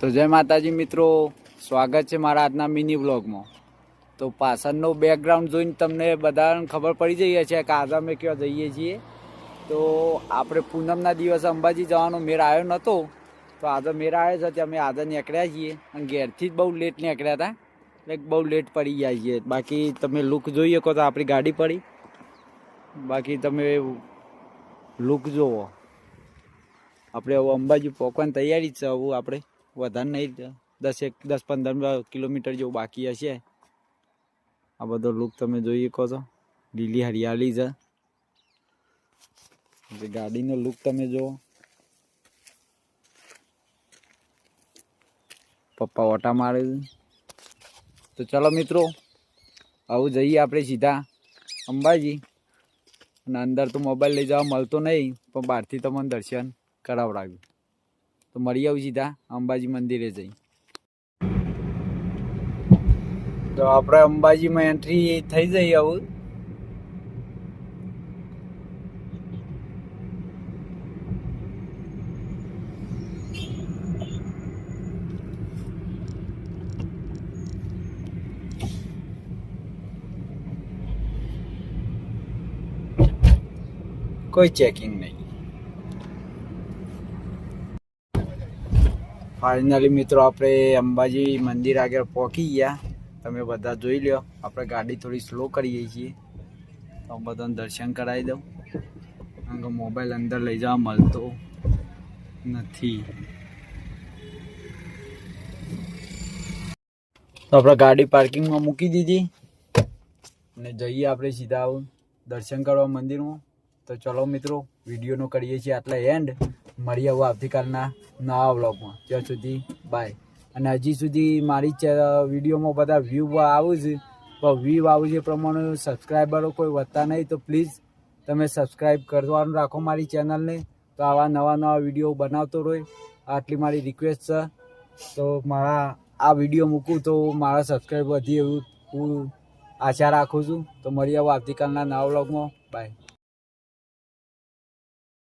તો જય માતાજી મિત્રો, સ્વાગત છે મારા આજના મિની વ્લોગમાં. તો પાછળનો બેકગ્રાઉન્ડ જોઈને તમને બધાને ખબર પડી જઈ છે કે આજે અમે ક્યાં જઈએ છીએ. તો આપણે પૂનમના દિવસે અંબાજી જવાનો મેળ આવ્યો નહોતો તો આજે મેળ આવ્યો છે, ત્યાં અમે આજે નીકળ્યા છીએ. અને ઘેરથી જ બહુ લેટ નીકળ્યા હતા. એટલે બહુ લેટ પડી ગયા છીએ. બાકી તમે લુક જોઈએ કહો તો આપણી ગાડી પડી. બાકી તમે લુક જુઓ આપણે અંબાજી પહોંચવાની તૈયારી જ છે, હવે આપણે વધારે નહીં, દસ એક, દસ પંદર કિલોમીટર જેવું બાકી હશે. આ બધો લુક તમે જોઈ શકો છો. લીલી હરિયાળી છે. ગાડીનો લુક તમે જુઓ. પપ્પા ઓટા મારે તો ચલો મિત્રો, આવું જઈએ આપણે સીધા. અંબાજી. અને અંદર તો મોબાઈલ લઈ જવા મળતો નહીં, પણ બહારથી તમને દર્શન કરાવડાવ્યું તો મળી આવું સીધા અંબાજી મંદિરે જઈ. તો આપણે અંબાજીમાં એન્ટ્રી થઈ જઈ આવું. કોઈ ચેકિંગ નહીં. ફાઇનલી મિત્રો, આપણે અંબાજી મંદિર આગળ પહોંચી ગયા. તમે બધા જોઈ લ્યો, આપણે ગાડી થોડી સ્લો કરીએ છીએ. તો બધાને દર્શન કરાવી દઉં. કારણ કે મોબાઈલ અંદર લઈ જવા મળતો નથી. તો આપણે ગાડી પાર્કિંગમાં મૂકી દીધી. અને જઈએ આપણે સીધા દર્શન કરવા મંદિરમાં. તો ચલો મિત્રો વિડીયોનો કરીએ છીએ આટલા એન્ડ મળીએ આવું આવતીકાલના નવા વ્લોગમાં. ત્યાં સુધી બાય અને હજી સુધી મારી વિડીયોમાં બધા વ્યૂ આવું છે પણ વ્યૂ આવું છે પ્રમાણે સબસ્ક્રાઈબરો કોઈ વધતા નહીં, તો પ્લીઝ તમે સબસ્ક્રાઈબ કરવાનું રાખો મારી ચેનલને તો આવા નવા નવા વીડિયો બનાવતો રહી આટલી મારી રિક્વેસ્ટ છે. તો મારા, આ વીડિયો મૂકું તો મારા સબસ્ક્રાઈબ વધી એવું હું આશા રાખું છું. તો મળીએ આવું આવતીકાલના નવા વ્લોગમાં. બાય